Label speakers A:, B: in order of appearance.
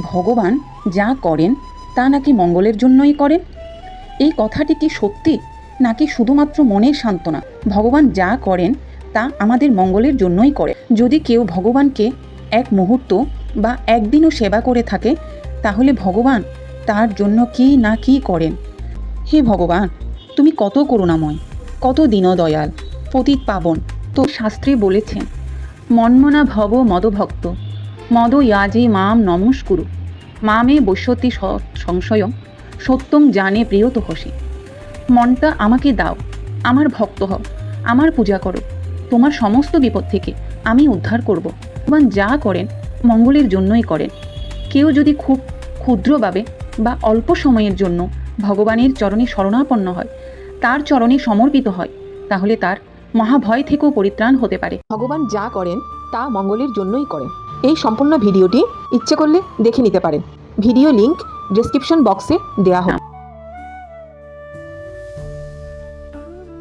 A: ভগবান যা করেন, তা নাকি মঙ্গলের জন্যই করেন? এই কথাটি কি সত্যি, নাকি শুধুমাত্র মনের সান্ত্বনা? ভগবান যা করেন, তা আমাদের মঙ্গলের জন্যই করে। যদি কেউ ভগবানকে এক মুহূর্ত বা একদিনও সেবা করে থাকে, তাহলে ভগবান তার জন্য কি না কি করেন? হে ভগবান, তুমি কত করুণাময়, কত দীনদয়াল, পতিত পাবন, তো শাস্ত্রে বলেছেন, মন্মনা ভব মদভক্ত। মদ ইয়াজে মাম নমস্কুরু। মামে বৈশ্যতি সংশয়ম সত্যম জানে প্রিয়ত হসি। মনটা আমাকে দাও, আমার ভক্ত হও, আমার পূজা করো। তোমার সমস্ত বিপদ থেকে আমি উদ্ধার করব। ভগবান যা করেন, মঙ্গলের জন্যই করেন। কেউ যদি খুব ক্ষুদ্রভাবে বা অল্প সময়ের জন্য ভগবানের চরণে শরণাপন্ন হয়, তার চরণে সমর্পিত হয়, তাহলে তার মহাভয় থেকেও পরিত্রাণ হতে পারে।
B: ভগবান যা করেন, তা মঙ্গলের জন্যই করেন। এই সম্পূর্ণ ভিডিওটি ইচ্ছে করলে দেখে নিতে পারেন। ভিডিও লিংক ডিসক্রিপশন বক্সে দেওয়া হবে